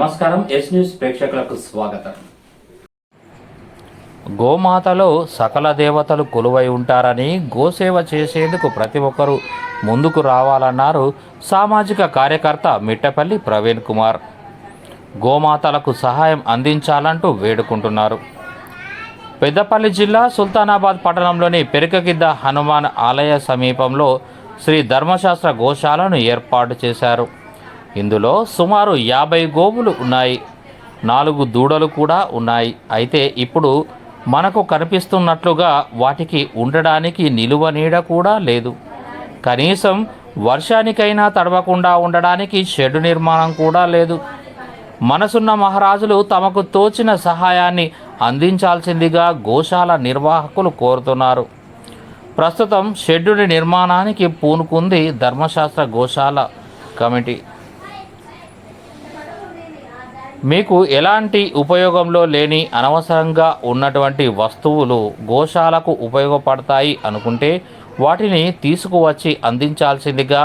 నమస్కారం yes news ప్రేక్షకులకు స్వాగతం. గోమాతలో సకల దేవతలు కొలువై ఉంటారని గోసేవ చేసేందుకు ప్రతి ఒక్కరూ ముందుకు రావాలన్నారు సామాజిక కార్యకర్త మిట్టపల్లి ప్రవీణ్ కుమార్. గోమాతలకు సహాయం అందించాలంటూ వేడుకుంటున్నారు. పెద్దపల్లి జిల్లా సుల్తానాబాద్ పట్టణంలోని పెరుకగిద్ద హనుమాన్ ఆలయ సమీపంలో శ్రీ ధర్మశాస్త్ర గోశాలను ఏర్పాటు చేశారు. ఇందులో సుమారు యాభై గోవులు ఉన్నాయి. నాలుగు దూడలు కూడా ఉన్నాయి. అయితే ఇప్పుడు మనకు కనిపిస్తున్నట్లుగా వాటికి ఉండడానికి నిలువ నీడ కూడా లేదు. కనీసం వర్షానికైనా తడవకుండా ఉండడానికి షెడ్ నిర్మాణం కూడా లేదు. మనసున్న మహారాజులు తమకు తోచిన సహాయాన్ని అందించాల్సిందిగా గోశాల నిర్వాహకులు కోరుతున్నారు. ప్రస్తుతం షెడ్యూల్ నిర్మాణానికి పూనుకుంది ధర్మశాస్త్ర గోశాల కమిటీ. మీకు ఎలాంటి ఉపయోగంలో లేని అనవసరంగా ఉన్నటువంటి వస్తువులు గోశాలకు ఉపయోగపడతాయి అనుకుంటే వాటిని తీసుకువచ్చి అందించాల్సిందిగా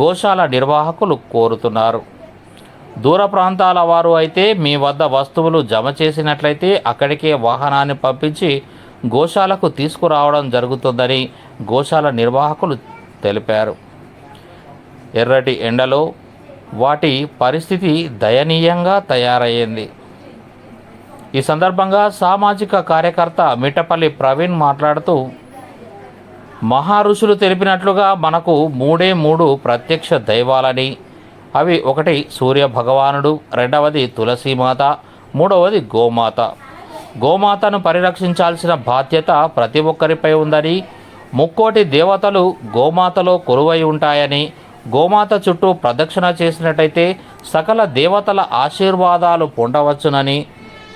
గోశాల నిర్వాహకులు కోరుతున్నారు. దూర ప్రాంతాల వారు అయితే మీ వద్ద వస్తువులు జమ చేసినట్లయితే అక్కడికే వాహనాన్ని పంపించి గోశాలకు తీసుకురావడం జరుగుతుందని గోశాల నిర్వాహకులు తెలిపారు. ఎర్రటి ఎండలో వాటి పరిస్థితి దయనీయంగా తయారయ్యింది. ఈ సందర్భంగా సామాజిక కార్యకర్త మిటపల్లి ప్రవీణ్ మాట్లాడుతూ మహారుషులు తెలిపినట్లుగా మనకు మూడే మూడు ప్రత్యక్ష దైవాలని. అవి ఒకటి సూర్య భగవానుడు రెండవది తులసీమాత మూడవది గోమాత. గోమాతను పరిరక్షించాల్సిన బాధ్యత ప్రతి ఒక్కరిపై ఉందని ముక్కోటి దేవతలు గోమాతలో కొలువై ఉంటాయని గోమాత చుట్టూ ప్రదక్షిణ చేసినట్టయితే సకల దేవతల ఆశీర్వాదాలు పొందవచ్చునని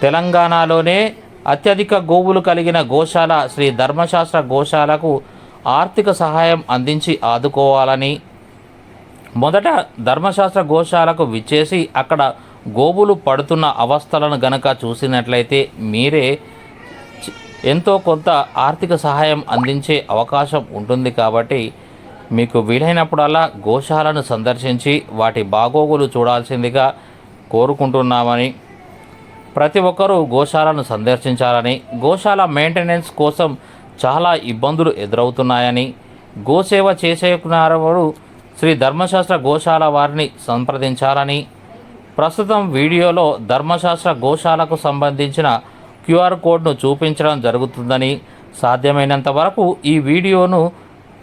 తెలంగాణలోనే అత్యధిక గోవులు కలిగిన గోశాల శ్రీ ధర్మశాస్త్ర గోశాలకు ఆర్థిక సహాయం అందించి ఆదుకోవాలని. మొదట ధర్మశాస్త్ర గోశాలకు విచ్చేసి అక్కడ గోవులు పడుతున్న అవస్థలను గనక చూసినట్లయితే మీరే ఎంతో కొంత ఆర్థిక సహాయం అందించే అవకాశం ఉంటుంది కాబట్టి మీకు వీలైనప్పుడల్లా గోశాలను సందర్శించి వాటి బాగోగులు చూడాల్సిందిగా కోరుకుంటున్నామని ప్రతి ఒక్కరూ గోశాలను సందర్శించాలని గోశాల మెయింటెనెన్స్ కోసం చాలా ఇబ్బందులు ఎదురవుతున్నాయని గోసేవ చేసేకున్నారు శ్రీ ధర్మశాస్త్ర గోశాల వారిని సంప్రదించాలని ప్రస్తుతం వీడియోలో ధర్మశాస్త్ర గోశాలకు సంబంధించిన క్యూఆర్ కోడ్ను చూపించడం జరుగుతుందని సాధ్యమైనంత వరకు ఈ వీడియోను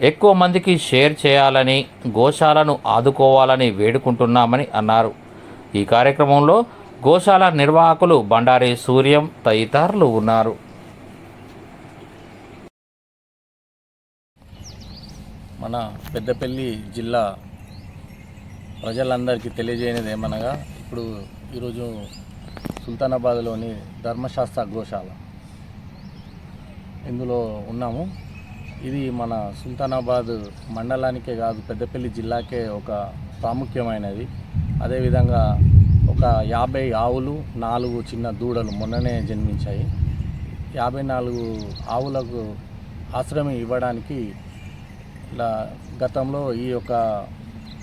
ఎక్కువ మందికి షేర్ చేయాలని గోశాలను ఆదుకోవాలని వేడుకుంటున్నామని అన్నారు. ఈ కార్యక్రమంలో గోశాల నిర్వాహకులు బండారి సూర్యం తదితరులు ఉన్నారు. మన పెద్దపల్లి జిల్లా ప్రజలందరికీ తెలియజేయనిది ఏమనగా ఇప్పుడు ఈరోజు సుల్తానాబాద్లోని ధర్మశాస్త్ర గోశాల. ఇందులో ఉన్నాము. ఇది మన సుల్తానాబాద్ మండలానికే కాదు పెద్దపల్లి జిల్లాకే ఒక ప్రాముఖ్యమైనది. అదేవిధంగా ఒక యాభై ఆవులు నాలుగు చిన్న దూడలు మొన్ననే జన్మించాయి. యాభై నాలుగు ఆవులకు ఆశ్రమం ఇవ్వడానికి ఇలా గతంలో ఈ యొక్క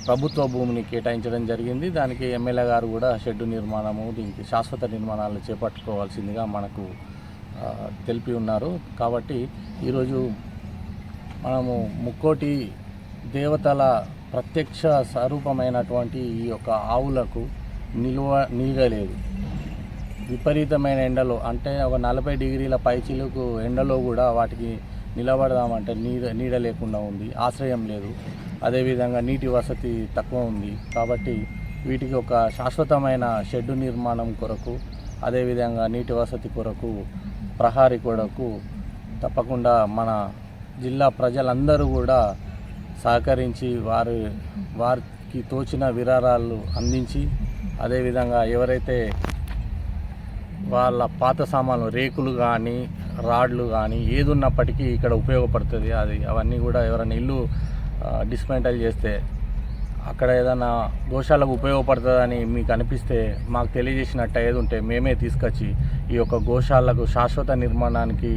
ప్రభుత్వ భూమిని కేటాయించడం జరిగింది. దానికి ఎమ్మెల్యే గారు కూడా షెడ్డు నిర్మాణము దీనికి శాశ్వత నిర్మాణాలు చేపట్టుకోవాల్సిందిగా మనకు తెలిపి ఉన్నారు. కాబట్టి ఈరోజు మనము ముక్కోటి దేవతల ప్రత్యక్ష స్వరూపమైనటువంటి ఈ యొక్క ఆవులకు నిల్వ నిలగలేదు విపరీతమైన ఎండలో అంటే ఒక నలభై డిగ్రీల పైచిలకు ఎండలో కూడా వాటికి నిలబడదామంటే నీడ నీడ లేకుండా ఉంది ఆశ్రయం లేదు. అదేవిధంగా నీటి వసతి తక్కువ ఉంది. కాబట్టి వీటికి ఒక శాశ్వతమైన షెడ్డు నిర్మాణం కొరకు అదేవిధంగా నీటి వసతి కొరకు ప్రహారీ కొరకు తప్పకుండా మన జిల్లా ప్రజలందరూ కూడా సహకరించి వారి వారికి తోచిన విరాళాలు అందించి అదేవిధంగా ఎవరైతే వాళ్ళ పాత సామాన్లు రేకులు కానీ రాడ్లు కానీ ఏది ఉన్నప్పటికీ ఇక్కడ ఉపయోగపడుతుంది. అది అవన్నీ కూడా ఎవరైనా ఇల్లు డిస్మెంటల్ చేస్తే అక్కడ ఏదైనా గోశాలకు ఉపయోగపడుతుందని మీకు అనిపిస్తే మాకు తెలియజేసినట్టు ఏది ఉంటే మేమే తీసుకొచ్చి ఈ యొక్క గోశాలకు శాశ్వత నిర్మాణానికి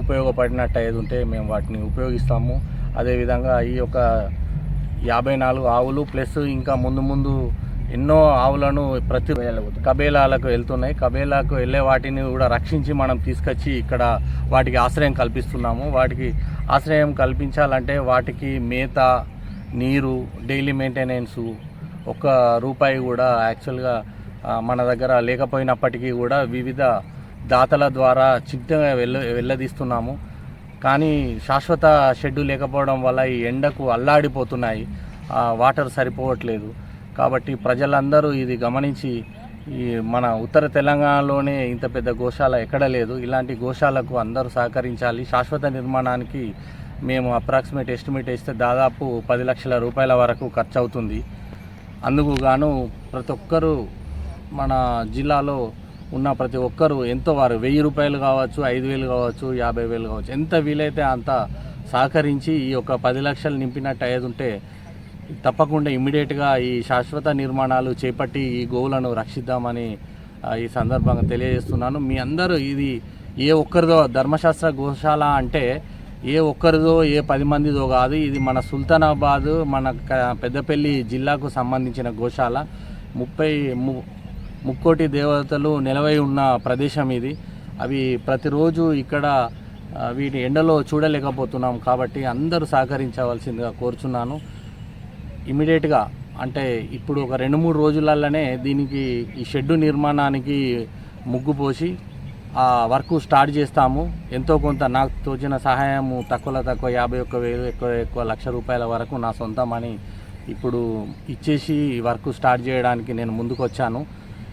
ఉపయోగపడినట్టు ఏది ఉంటే మేము వాటిని ఉపయోగిస్తాము. అదేవిధంగా ఈ యొక్క యాభై నాలుగు ఆవులు ప్లస్ ఇంకా ముందు ముందు ఎన్నో ఆవులను ప్రతి కబేలాలకు వెళ్తున్నాయి. కబేలాకు వెళ్ళే వాటిని కూడా రక్షించి మనం తీసుకొచ్చి ఇక్కడ వాటికి ఆశ్రయం కల్పిస్తున్నాము. వాటికి ఆశ్రయం కల్పించాలంటే వాటికి మేత నీరు డైలీ మెయింటెనెన్సు ఒక్క రూపాయి కూడా యాక్చువల్గా మన దగ్గర లేకపోయినప్పటికీ కూడా వివిధ దాతల ద్వారా చిత్తగా వెళ్ళ వెళ్ళదీస్తున్నాము. కానీ శాశ్వత షెడ్డు లేకపోవడం వల్ల ఈ ఎండకు అల్లాడిపోతున్నాయి. ఆ, వాటర్ సరిపోవట్లేదు. కాబట్టి ప్రజలందరూ ఇది గమనించి ఈ మన ఉత్తర తెలంగాణలోనే ఇంత పెద్ద గోశాల ఎక్కడ లేదు. ఇలాంటి గోశాలకు అందరూ సహకరించాలి. శాశ్వత నిర్మాణానికి మేము అప్రాక్సిమేట్ ఎస్టిమేట్ వేస్తే దాదాపు పది లక్షల రూపాయల వరకు ఖర్చు అవుతుంది అందుకు గాను ప్రతి ఒక్కరూ మన జిల్లాలో ఉన్న ప్రతి ఒక్కరూ ఎంతో వారు వెయ్యి రూపాయలు కావచ్చు ఐదు వేలు కావచ్చు యాభై వేలు కావచ్చు ఎంత వీలైతే అంత సహకరించి ఈ యొక్క పది లక్షలు నింపినట్టు అయ్యేది ఉంటే తప్పకుండా ఇమ్మీడియట్గా ఈ శాశ్వత నిర్మాణాలు చేపట్టి ఈ గోవులను రక్షిద్దామని ఈ సందర్భంగా తెలియజేస్తున్నాను. మీ అందరూ ఇది ఏ ఒక్కరిదో ధర్మశాస్త్ర గోశాల అంటే ఏ ఒక్కరిదో ఏ పది మందిదో కాదు. ఇది మన సుల్తానాబాద్ మన పెద్దపల్లి జిల్లాకు సంబంధించిన గోశాల. ముప్పై ము ముక్కోటి దేవతలు నిలవై ఉన్న ప్రదేశం ఇది. అవి ప్రతిరోజు ఇక్కడ వీటి ఎండలో చూడలేకపోతున్నాం కాబట్టి అందరూ సహకరించవలసిందిగా కోరుచున్నాను. ఇమీడియట్గా అంటే ఇప్పుడు ఒక రెండు మూడు రోజులలోనే దీనికి ఈ షెడ్డు నిర్మాణానికి ముగ్గు పోసి ఆ వర్క్ స్టార్ట్ చేస్తాము. ఎంతో కొంత నాకు తోచిన సహాయము తక్కువలో తక్కువ యాభై ఒక్క వేలు ఎక్కువ ఎక్కువ లక్ష రూపాయల వరకు నా సొంతమని ఇప్పుడు ఇచ్చేసి వర్క్ స్టార్ట్ చేయడానికి నేను ముందుకు వచ్చాను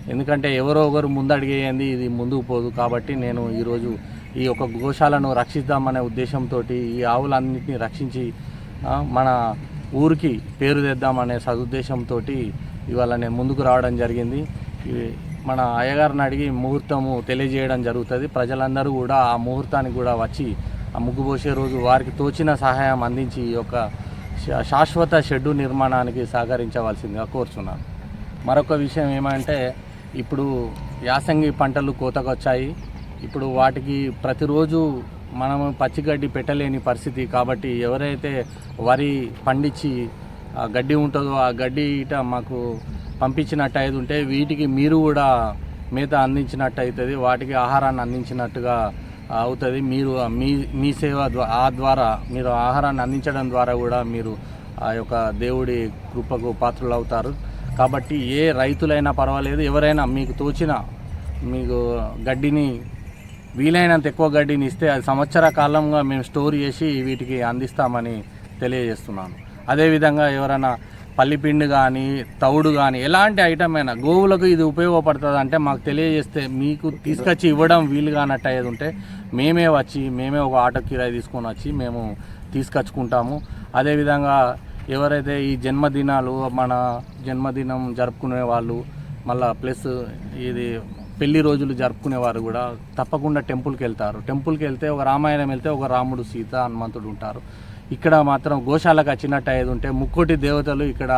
ఎందుకంటే ఎవరో ఒకరు ముందడిగేయండి ఇది ముందుకు పోదు. కాబట్టి నేను ఈరోజు ఈ యొక్క గోశాలను రక్షిద్దామనే ఉద్దేశంతో ఈ ఆవులన్నింటినీ రక్షించి మన ఊరికి పేరు తెద్దామనే సదుద్దేశంతో ఇవాళ నేను ముందుకు రావడం జరిగింది. మన అయ్యగారిని అడిగి ముహూర్తము తెలియజేయడం జరుగుతుంది. ప్రజలందరూ కూడా ఆ ముహూర్తానికి కూడా వచ్చి ఆ ముగ్గు పోసే రోజు వారికి తోచిన సహాయం అందించి ఈ యొక్క శా- శాశ్వత షెడ్డు నిర్మాణానికి సహకరించవలసిందిగా కోరుచున్నాను. మరొక విషయం ఏమంటే ఇప్పుడు యాసంగి పంటలు కోతకొచ్చాయి. ఇప్పుడు వాటికి ప్రతిరోజు మనం పచ్చిగడ్డి పెట్టలేని పరిస్థితి కాబట్టి ఎవరైతే వరి పండించి ఆ గడ్డి ఉంటుందో ఆ గడ్డి ఇట మాకు పంపించినట్టు అయితే ఉంటే వీటికి మీరు కూడా మేత అందించినట్టు అవుతుంది వాటికి ఆహారాన్ని అందించినట్టుగా అవుతుంది. మీరు మీ మీ సేవ ఆ ద్వారా మీరు ఆహారాన్ని అందించడం ద్వారా కూడా మీరు ఆ యొక్క దేవుడి కృపకు పాత్రలు అవుతారు కాబట్టి ఏ రైతులైనా పర్వాలేదు. ఎవరైనా మీకు తోచిన మీకు గడ్డిని వీలైనంత ఎక్కువ గడ్డిని ఇస్తే అది సంవత్సర కాలంగా మేము స్టోర్ చేసి వీటికి అందిస్తామని తెలియజేస్తున్నాను. అదేవిధంగా ఎవరైనా పల్లిపిండి కానీ తౌడు కానీ ఎలాంటి ఐటమ్ అయినా గోవులకు ఇది ఉపయోగపడుతుంది అంటే మాకు తెలియజేస్తే మీకు తీసుకొచ్చి ఇవ్వడం వీలు కానట్టు అయ్యేది ఉంటే మేమే వచ్చి మేమే ఒక ఆటో కిరాయి తీసుకొని వచ్చి మేము తీసుకొచ్చుకుంటాము. అదేవిధంగా ఎవరైతే ఈ జన్మదినాలు మన జన్మదినం జరుపుకునే వాళ్ళు మళ్ళీ ప్లస్ ఇది పెళ్ళి రోజులు జరుపుకునేవారు కూడా తప్పకుండా టెంపుల్కి వెళ్తారు. టెంపుల్కి వెళ్తే ఒక రామాయణం వెళ్తే ఒక రాముడు సీత హనుమంతుడు ఉంటారు. ఇక్కడ మాత్రం గోశాలకు వచ్చినట్టు అయ్యేది ఉంటే ముక్కోటి దేవతలు ఇక్కడ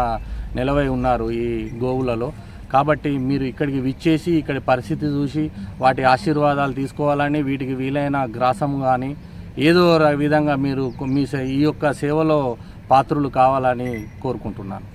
నిలవై ఉన్నారు ఈ గోవులలో. కాబట్టి మీరు ఇక్కడికి విచ్చేసి ఇక్కడి పరిస్థితి చూసి వాటి ఆశీర్వాదాలు తీసుకోవాలని వీటికి వీలైన గ్రాసం కానీ ఏదో ఒక విధంగా మీరు మీ సే- ఈ యొక్క సేవలో పాత్రులు కావాలని కోరుకుంటున్నాను.